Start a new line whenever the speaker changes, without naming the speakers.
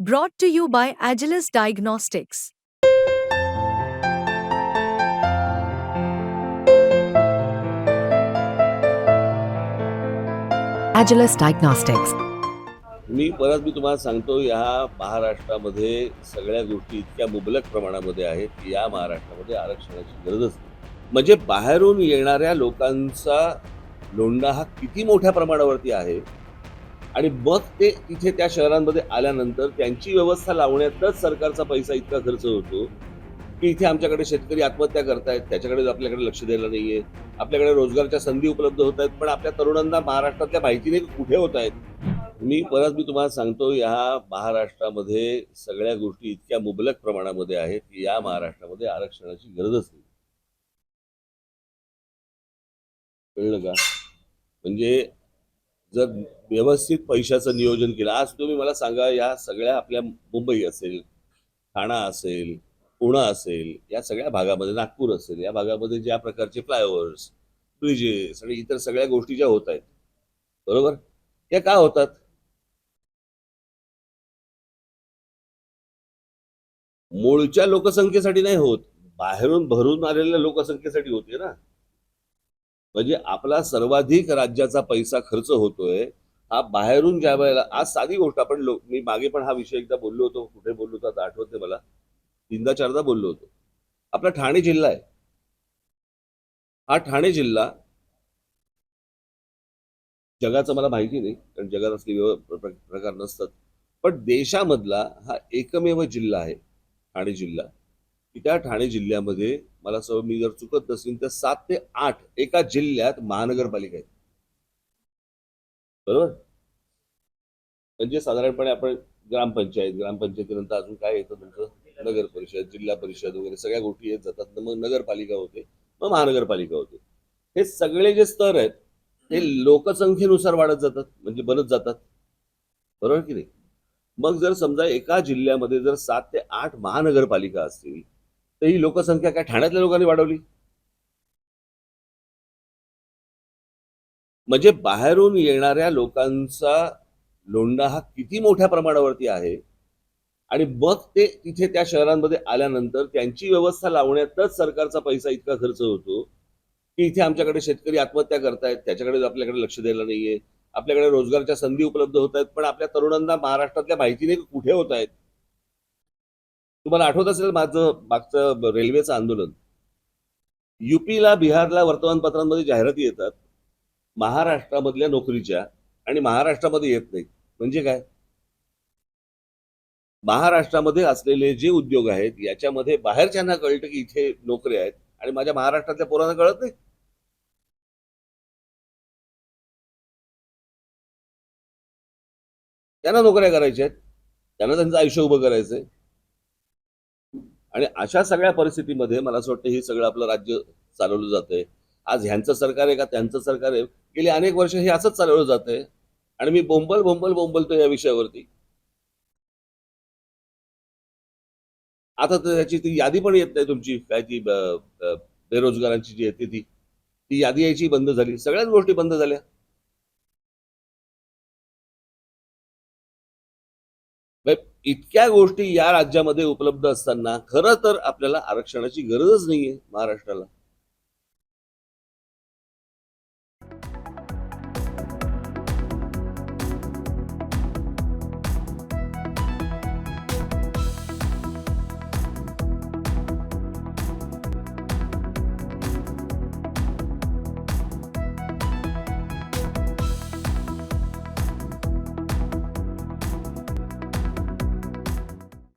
Brought to you by Agilis Diagnostics.
Agilis Diagnostics.
मी परत मी तुम्हाला सांगतो या महाराष्ट्रामध्ये सगळ्या गोष्टी इतक्या मुबलक प्रमाणामध्ये आहेत की या महाराष्ट्रामध्ये आरक्षणाची गरजच नाही म्हणजे बाहेरून येणाऱ्या लोकांचा लोंढा हा किती मोठ्या प्रमाणावरती आहे आणि मग ते तिथे त्या शहरांमध्ये आल्यानंतर त्यांची व्यवस्था लावण्यातच सरकारचा पैसा इतका खर्च होतो की इथे आमच्याकडे शेतकरी आत्महत्या करतायत त्याच्याकडे आपल्याकडे लक्ष द्यायला नाहीये आपल्याकडे रोजगारच्या संधी उपलब्ध होत आहेत पण आपल्या तरुणांना महाराष्ट्रातल्या माहिती नाही कुठे होत आहेत? मी परत मी तुम्हाला सांगतो या महाराष्ट्रामध्ये सगळ्या गोष्टी इतक्या मुबलक प्रमाणामध्ये आहेत की या महाराष्ट्रामध्ये आरक्षणाची गरजच नाही. कळलं का? म्हणजे जर व्यवस्थित पैशाचं नियोजन केलं. आज तुम्ही मला सांगा या सगळ्या आपल्या मुंबई असेल ठाणा असेल पुणा असेल या सगळ्या भागामध्ये नागपूर असेल या भागामध्ये ज्या प्रकारचे फ्लायओव्हर्स ब्रिजेस आणि इतर सगळ्या गोष्टी ज्या होत आहेत बरोबर? त्या का होतात? मूळच्या लोकसंख्येसाठी नाही होत. बाहेरून भरून आलेल्या लोकसंख्येसाठी होते ना. म्हणजे आपला सर्वाधिक राज्याचा पैसा खर्च होतोय हा बाहेरून ज्या वेळेला आज साधी गोष्ट आपण लोक मी मागे पण हा विषय एकदा बोललो होतो कुठे बोललो होतो आता आठवते मला. तीनदा चारदा बोललो होतो. आपला ठाणे जिल्हा आहे. हा ठाणे जिल्हा जगाचं मला माहिती नाही कारण जगात असले प्रकार नसतात. पण देशामधला हा एकमेव जिल्हा आहे ठाणे जिल्हा. की त्या ठाणे जिल्ह्यामध्ये मला असं मी जर चुकत नसेल तर सात ते आठ एका जिल्ह्यात महानगरपालिका आहेत. बरोबर? म्हणजे साधारणपणे आपण ग्रामपंचायत ग्रामपंचायतीनंतर अजून काय येतं तुमचं? नगर परिषद जिल्हा परिषद वगैरे सगळ्या गोष्टी येत जातात. मग नगरपालिका होते मग महानगरपालिका होते. हे सगळे जे स्तर आहेत ते लोकसंख्येनुसार वाढत जातात म्हणजे बनत जातात. बरोबर की नाही? मग जर समजा एका जिल्ह्यामध्ये जर सात ते आठ महानगरपालिका असतील तर ही लोकसंख्या काय ठाण्यातल्या लोकांनी वाढवली? म्हणजे बाहेरून येणाऱ्या लोकांचा लोंढा हा किती मोठ्या प्रमाणावरती आहे? आणि मग ते तिथे त्या शहरांमध्ये आल्यानंतर त्यांची व्यवस्था लावण्यातच सरकारचा पैसा इतका खर्च होतो की इथे आमच्याकडे शेतकरी आत्महत्या करतायत त्याच्याकडे आपल्याकडे लक्ष द्यायला नाहीये आपल्याकडे रोजगारच्या संधी उपलब्ध होत आहेत पण आपल्या तरुणांना महाराष्ट्रातल्या माहिती नाही कुठे होत आहेत तुम्हाला आठवत असेल माझं मागचं रेल्वेचं आंदोलन? युपीला बिहारला वर्तमानपत्रांमध्ये जाहिराती येतात महाराष्ट्रामधल्या नोकरीच्या आणि महाराष्ट्रामध्ये येत नाही म्हणजे काय? महाराष्ट्रामध्ये असलेले जे उद्योग आहेत याच्यामध्ये बाहेरच्यांना कळतं की इथे नोकऱ्या आहेत आणि माझ्या महाराष्ट्रातल्या पोरांना कळत नाही. त्यांना नोकऱ्या करायच्या आहेत. त्यांना त्यांचं आयुष्य उभं करायचंय. आणि अशा सगळ्या परिस्थितीमध्ये मला असं वाटतं हे सगळं आपलं राज्य चालवलं जातंय. आज ह्यांचं सरकार आहे का त्यांचं सरकार आहे? गेली अनेक वर्ष हे असंच चालवलं जातंय. आणि मी बोंबल बोंबल बोंबलतो या विषयावरती. आता तर त्याची ती यादी पण येत नाही तुमची काय ती बेरोजगारांची जी येते ती. ती यादी यायची बंद झाली. सगळ्याच गोष्टी बंद झाल्या. इतक्या गोष्टी या राज्यामध्ये उपलब्ध असताना खरं तर आपल्याला आरक्षणाची गरजच नाहीये महाराष्ट्राला.